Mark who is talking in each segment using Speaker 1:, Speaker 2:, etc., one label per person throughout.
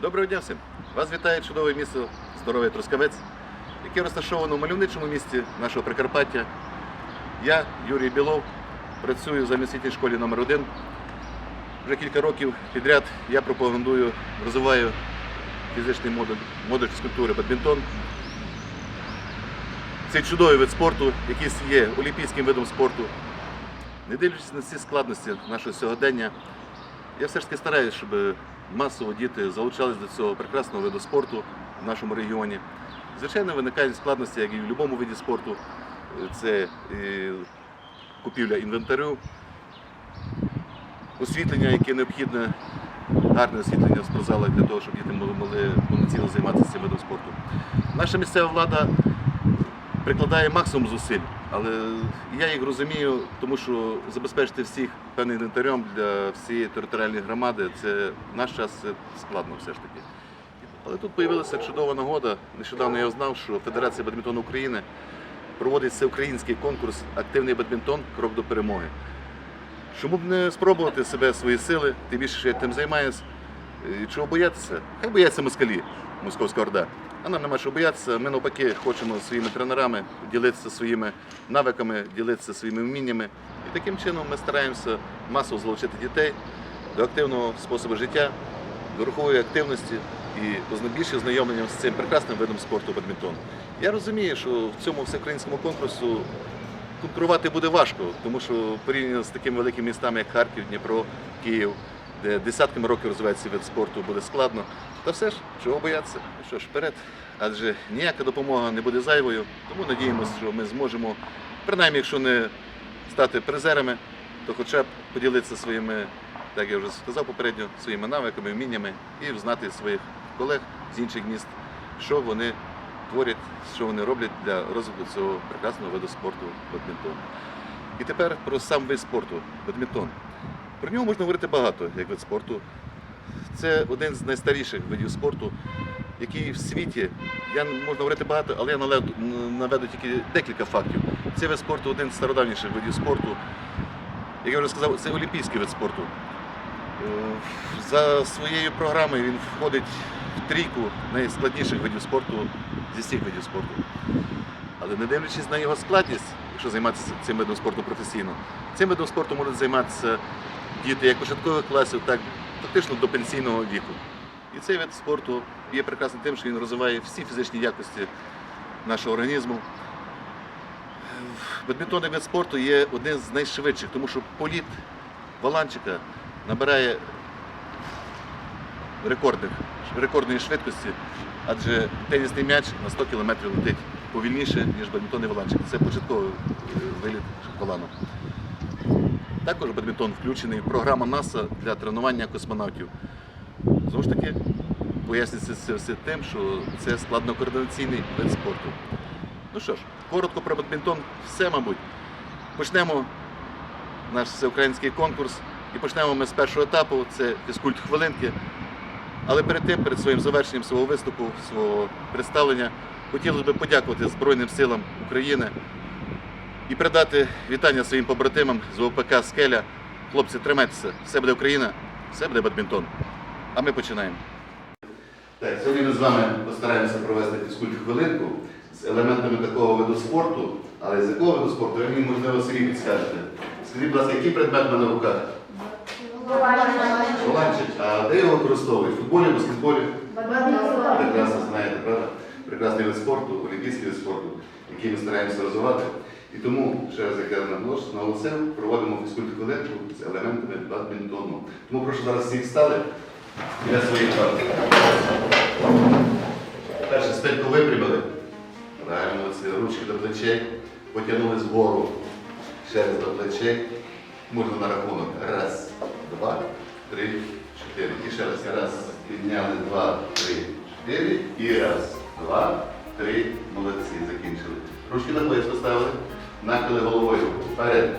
Speaker 1: Доброго дня всім! Вас вітає чудове місто Здоровий Трускавець, яке розташовано в мальовничому місті нашого Прикарпаття. Я, Юрій Білов, працюю в замісвітній школі номер 1 Вже кілька років підряд я пропагандую, розвиваю фізичний модуль, модуль фізкультури бадмінтон. Цей чудовий вид спорту, який є олімпійським видом спорту. Не дивлячись на ці складності нашого сьогодення, я все ж таки стараюся, щоб масово діти залучались до цього прекрасного виду спорту в нашому регіоні. Звичайно, виникають складності, як і в будь-якому виді спорту. Це і купівля інвентарю, освітлення, яке необхідне, гарне освітлення в спортзалах для того, щоб діти могли повноцінно займатися цим видом спорту. Наша місцева влада прикладає максимум зусиль, але я їх розумію, тому що забезпечити всіх певним інвентарем для всієї територіальної громади це в наш час це складно все ж таки. Але тут з'явилася чудова нагода. Нещодавно я узнав, що Федерація бадмінтону України проводить всеукраїнський конкурс Активний бадмінтон Крок до перемоги. Чому б не спробувати себе, свої сили, тим більше, що я тим займаюся. Чого боятися? Хай бояться москалі, московська орда. А нам нема чого боятися. Ми навпаки хочемо своїми тренерами ділитися своїми навиками, ділитися своїми вміннями. І таким чином ми стараємося масово залучити дітей до активного способу життя, до рухової активності і більше знайомлення з цим прекрасним видом спорту бадмінтон. Я розумію, що в цьому всеукраїнському конкурсу конкурувати буде важко, тому що порівняно з такими великими містами, як Харків, Дніпро, Київ, де десятками років розвивається вид спорту, буде складно. Та все ж, чого боятися? Що ж, вперед. Адже ніяка допомога не буде зайвою, тому надіємося, що ми зможемо, принаймні, якщо не стати призерами, то хоча б поділитися своїми, так я вже сказав попередньо, своїми навиками, вміннями і знати своїх колег з інших міст, що вони творять, що вони роблять для розвитку цього прекрасного виду спорту бадмінтон. І тепер про сам вид спорту бадмінтон. Про нього можна говорити багато, як вид спорту. Це один з найстаріших видів спорту, який в світі, я можна говорити багато, але я наледу- наведу тільки декілька фактів. Цей вид спорту один з стародавніших видів спорту. Як я вже сказав, це олімпійський вид спорту. Е, За своєю програмою він входить в трійку найскладніших видів спорту зі всіх видів спорту. Але не дивлячись на його складність, якщо займатися цим видом спорту професійно, цим видом спорту можуть займатися діти як початкових класів, так фактично до пенсійного віку. І цей вид спорту є прекрасним тим, що він розвиває всі фізичні якості нашого організму. Бадмінтонний вид спорту є один з найшвидших, тому що політ валанчика набирає рекордних, рекордної швидкості, адже тенісний м'яч на 100 км летить повільніше, ніж бадмінтонний валанчик. Це початковий е, виліт валану. Також бадмінтон включений в програму НАСА для тренування космонавтів. Знову ж таки, пояснюється це все тим, що це складнокоординаційний вид спорту. Ну що ж, коротко про бадмінтон, все, мабуть. Почнемо наш всеукраїнський конкурс. І почнемо ми з першого етапу, це фізкульт хвилинки. Але перед тим, перед своїм завершенням свого виступу, свого представлення, хотілося б подякувати Збройним силам України і передати вітання своїм побратимам з ОПК Скеля. Хлопці, тримайтеся, все буде Україна, все буде бадмінтон. А ми починаємо. Так, сьогодні ми з вами постараємося провести фізкульт хвилинку з елементами такого виду спорту, але з якого виду спорту, ви мені можливо собі підскажете. Скажіть, будь ласка, який предмет в мене в руках? Воланчик, а де його використовують? В футболі, баскетболі? Прекрасно знаєте, правда? Прекрасний вид спорту, олімпійський вид спорту, який ми стараємося розвивати. І тому, ще раз як я наголос- наголосив, проводимо фізкульт хвилинку з елементами бадмінтону. Тому прошу зараз всіх встали і на свої. Перше спинку випрямили. Правильно, це ручки до плечей, потягнули згору. Ще раз до плечей. Можна на рахунок. Раз, два, три, чотири. І ще раз. Раз. Підняли, два, три, чотири. І раз, два, три. Молодці, закінчили. Ручки на плеч поставили. Нахили головою. Вперед.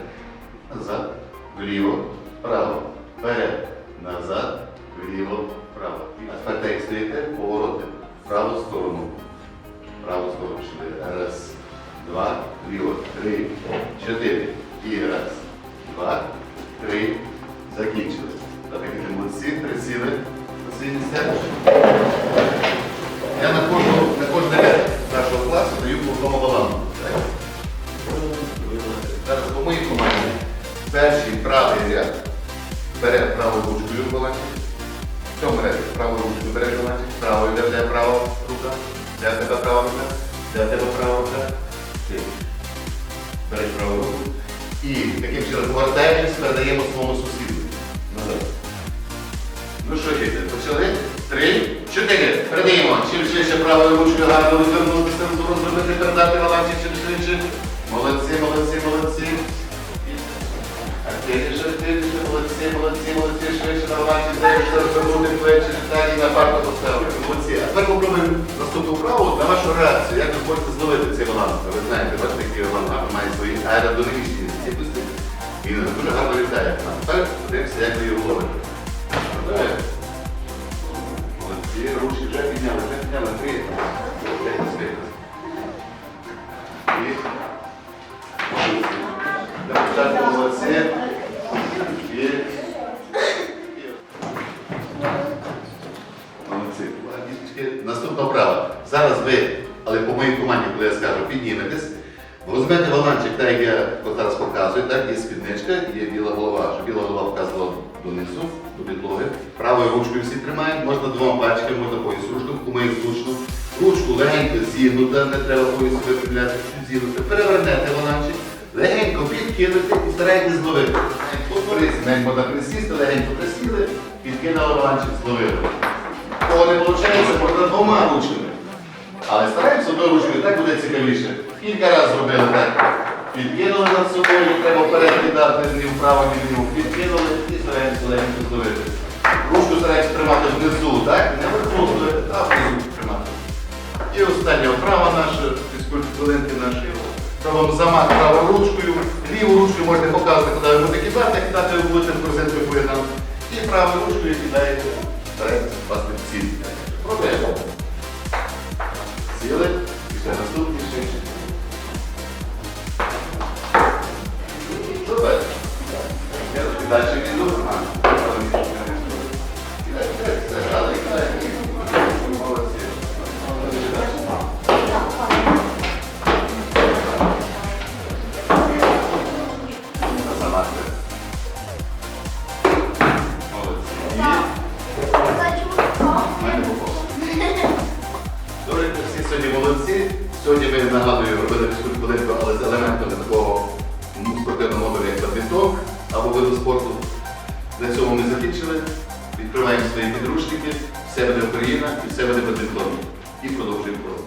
Speaker 1: Назад. Вліво. Вправо. Вперед. Назад. Вліво. Вправо. А тепер як стоїте, повороти. Праву сторону. Праву сторону пішли. Раз, два, ліво, три, чотири. І раз, два, три. Закінчили. Так, як молодці, присіли на рука. Ти береш праву руку. І таким чином повертаємось, передаємо своєму сусіду. Назад. Ну що, діти, почали? Три, чотири. Передаємо. Чим швидше правою ручкою гарно розвернутися, розробити, передати балансик, чим швидше. Молодці, молодці, молодці. Активніше, активніше, молодці, молодці, молодці, швидше на балансі, даєш розвернути плечі, далі на парку поставити. Молодці. А тепер попробуємо наступну вправу на вашу реакцію. Як ви можете зловити цей баланс? Ви знаєте, бачите, який баланс має свої аеродинамічні здібності. Він дуже гарно літає. А тепер подивимося, як ви його ловите. Молодці, ручки вже підняли, вже підняли. Три. І молодці. Молодці. І... і- Молодці. Діточки, Наступна вправа. Зараз ви, але по моїй команді, коли я скажу, підніметесь. Возьмете валанчик, так як я зараз показую, так, є спідничка, є біла голова, щоб біла голова вказувала донизу, до підлоги. Правою ручкою всі тримають, можна двома пальчиками, можна пояс ручкою, кому як зручно. Ручку легенько зігнута, не треба поясу випрямляти, зігнути. Перевернете валанчик, легенько підкинути і старайтесь зловити. Навіть можна присісти, легенько присіли, підкинули валанчик, зловили. Кого не виходить, можна двома ручками. Але стараємося одною ручкою, так буде цікавіше. Кілька разів зробили так. Підкинули над собою, треба вперед кидати, ні вправо, ні вліво. Підкинули і стараємося легенько зловити. Ручку стараємося тримати внизу, так? Не зловити, а внизу тримати. І остання вправа наша, фізкульт-хвилинки наші. Робимо замах правою ручкою, ліву ручкою можете показувати, куди ви будете кидати, кидати ви будете в корзинку поєднати. І правою ручкою кидаєте вас під ціль. Пробуємо. Feel it? Все буде Україна і все буде бадмінтон. І продовжуємо.